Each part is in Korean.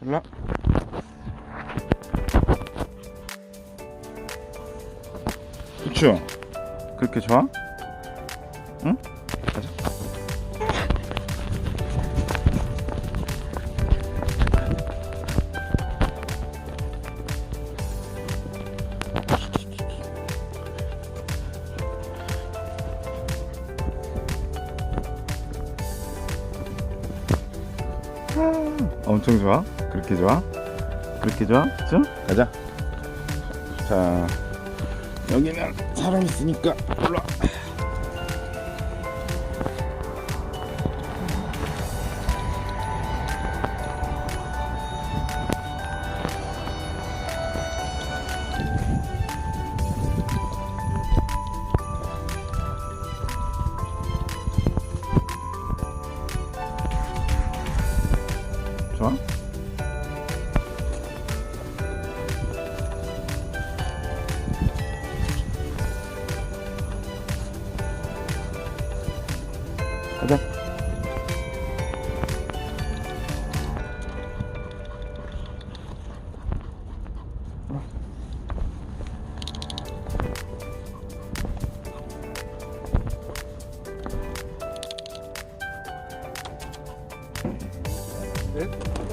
잘라. 후추. 그렇게 좋아? 응? 가자. 엄청 좋아? 그렇게 좋아? 그렇게 좋아? 좀 가자. 자, 여기는 사람 있으니까 올라.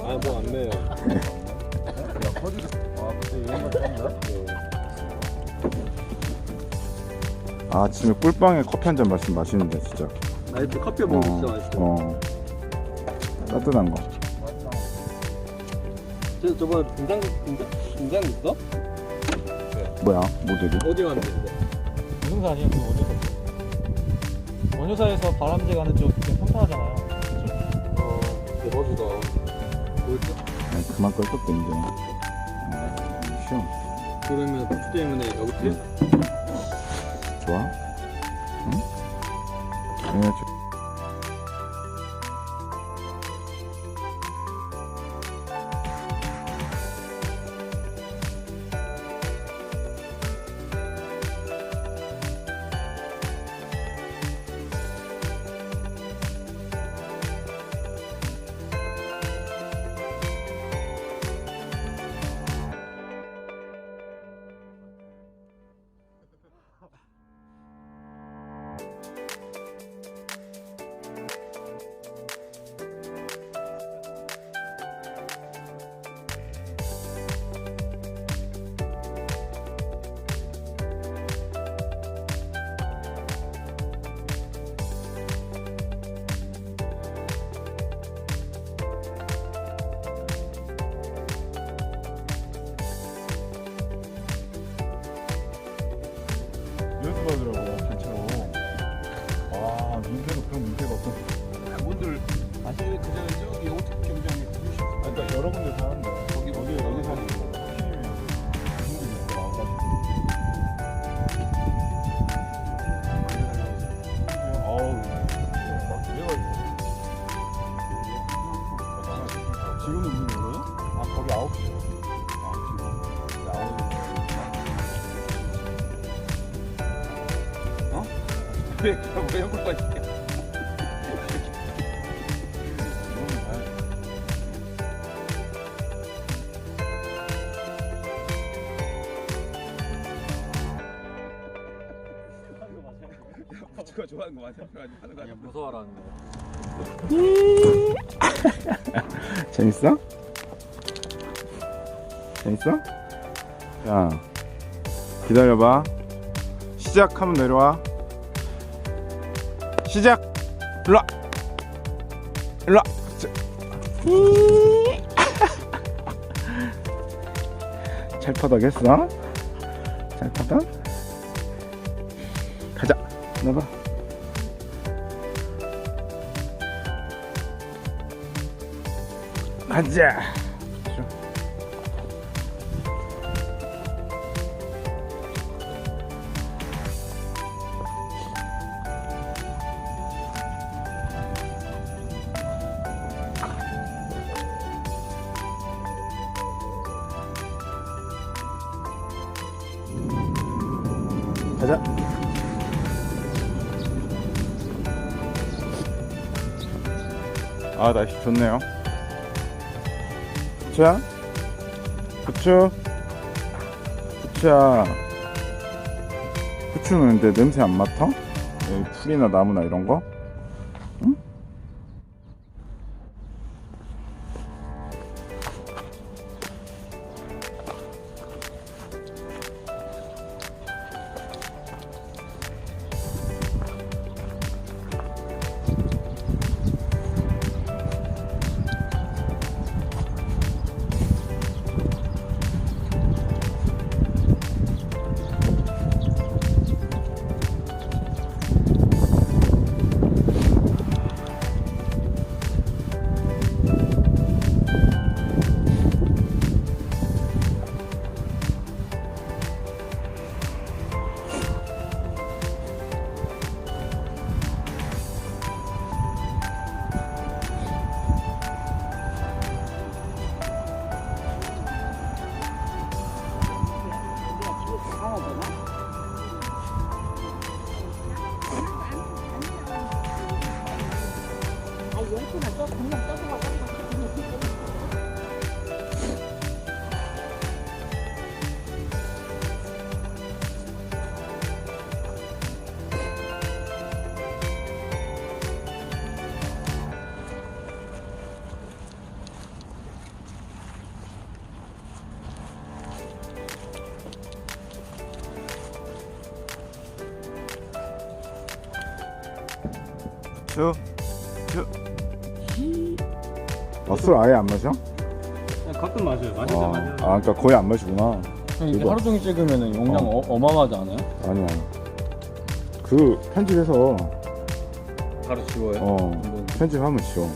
아 뭐 안 매요. 아, 아침에 꿀빵에 커피 한 잔 마시면 맛있는데 진짜. 나 이때 커피 먹으면 진짜 맛있어. 어. 따뜻한 거. 저 저번 분장 분장 분장 있어? 뭐야? 모델이? 어디 갔는데? 무등산 아니에요? 그 원효사. 원효사에서 바람제 가는 쪽 그냥 평평하잖아요. 어 대박이다. 뭐였지? 아니, 그만 껄떡대 이제. 어, 쉬워. 그러면 후추 때문에 여기 트 좋아? 응? 네, 저... 연습 하 왜왜 한국 빠지게? 부추가 좋아하는 거 맞아? 하는 거 아니야? 무서워라는 거. 재밌어? 재밌어? 자, 기다려봐. 시작하면 내려와. 시작! 일로와! 일로와! 자. 찰퍼덕했어? 찰퍼덕? 가자! 나봐. 가자! 가자. 아 날씨 좋네요. 부추야? 부추? 부추야. 부추는 근데 냄새 안 맡아? 여기 풀이나 나무나 이런 거? 아, 용수나 또 금방 떠서 가고. 쭉, 쭉. 아, 술 아예 안 마셔? 가끔 마셔요. 마실 때 아, 마셔요. 아, 그러니까 거의 안 마시구나. 형 이게 이거. 하루 종일 찍으면 용량 어. 어. 어마어마하지 않아요? 아니, 아니. 그, 편집해서, 바로 지워요? 어, 편집하면 지워.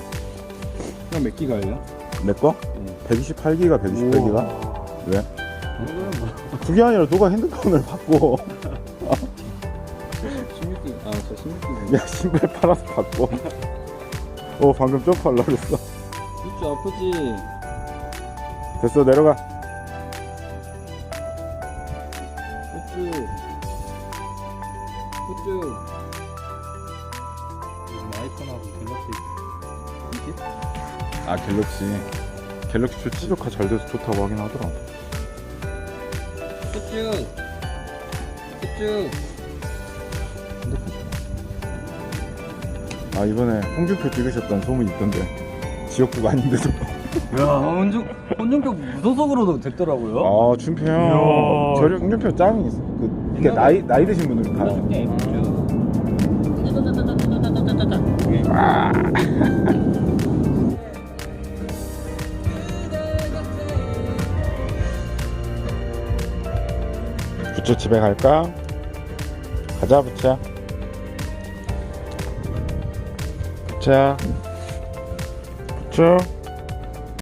그럼 몇 기가예요? 내 거? 응. 128기가, 128기가? 왜? 이거는 뭐 그게 아니라 누가 핸드폰을 바꿔. 16기 아저 16기 야, 신발 팔아서 바꿔. 어, 방금 점프하려고 그랬어. 입주 아프지? 됐어, 내려가. 우쭈 요즘 아이폰하고 갤럭시 아, 갤럭시. 갤럭시 최적화 잘 돼서 좋다고 하긴 하더라. 우쭈 우쭈 아, 이번에 홍준표 찍으셨다는 소문이 있던데. 지역구가 아닌데도. 야 혼중 혼중표 무소속으로도 됐더라고요 아, 준표 형. 저리 홍준표 짱이 있어. 그, 이렇게 나이, 나이 드신 분들 가요. 부처 집에 갈까? 가자, 부처. 부처. 부처.